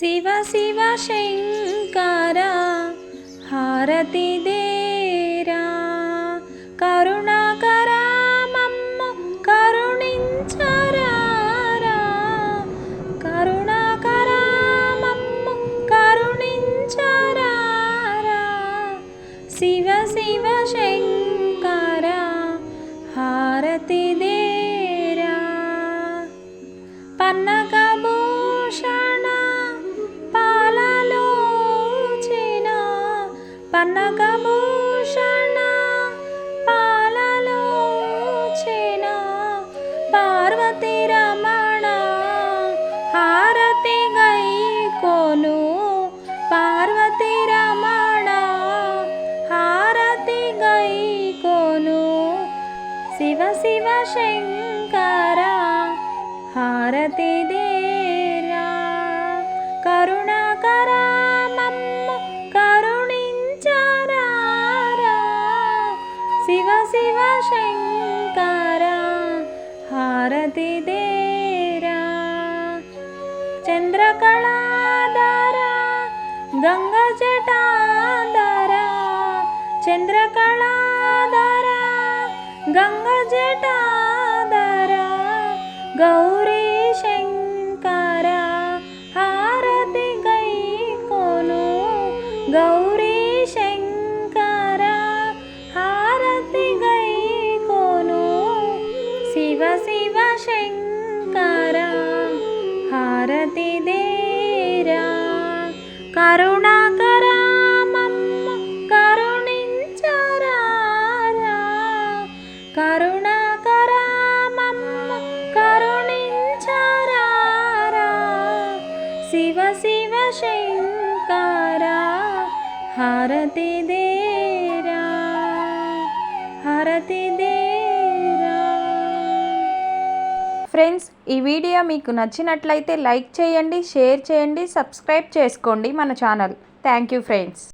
శివ శివ శంకర హారతి దేరా. కరుణాకర మమ్ము కరుణించరారా. కరుణాకర మమ్ము కరుణించరారా. శివ శివ శంకర హారతి పన్నగభూషణ పాలలోచిన పార్వతి రమణ హారతి గై కోను. పార్వతి రమణ హారతి గై కోను. శివ శివ శంకర హారతి దే శంకర హారతి దేరా. చంద్రకళాధర గంగ జటాధర. చంద్రకళాధర గంగ జటాధర. గౌరీ శంకర హారతి గై కోను. గౌరీ శంకర హారతి దేరా. కరుణాకర మమ్ము కరుణించరారా. కరుణాకర మమ్ము కరుణించరారా. శివ శివ శంకర హారతి దే ఫ్రెండ్స్ ఈ వీడియో మీకు నచ్చినట్లయితే లైక్ చేయండి షేర్ చేయండి సబ్స్క్రైబ్ చేసుకోండి మన ఛానల్. Thank you friends.